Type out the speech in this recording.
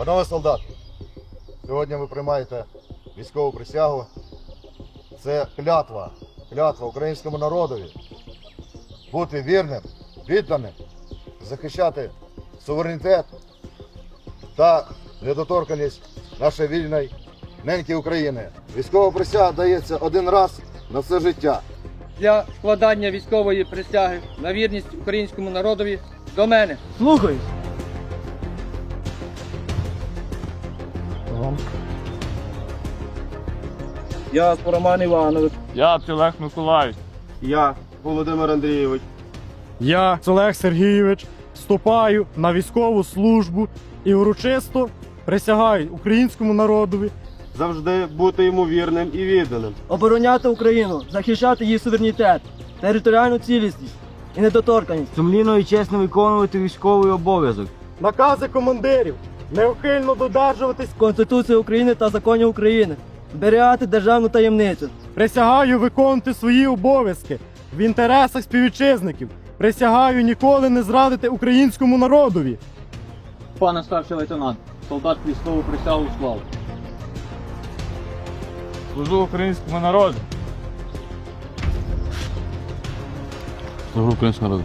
Панове солдати, сьогодні ви приймаєте військову присягу. Це клятва, клятва українському народові бути вірним, відданим, захищати суверенітет та недоторканість нашої вільної неньки України. Військова присяга дається один раз на все життя. для складання військової присяги на вірність українському народові до мене. Слухаю. Я Роман Іванович. Я Олег Миколаївич. Я Володимир Андрійович. Я, Олег Сергійович, вступаю на військову службу і урочисто присягаю українському народові Завжди бути йому вірним і відданим. обороняти Україну, захищати її суверенітет, територіальну цілісність і недоторканість. Сумлінно і чесно виконувати військовий обов'язок. накази командирів, неухильно додержуватись, Конституції України та законів України, зберігати державну таємницю. присягаю виконувати свої обов'язки в інтересах співвітчизників. Присягаю ніколи не зрадити українському народові. Пане старший лейтенант, солдат військову присягу склав. Служу українському народу. Служу українському народу.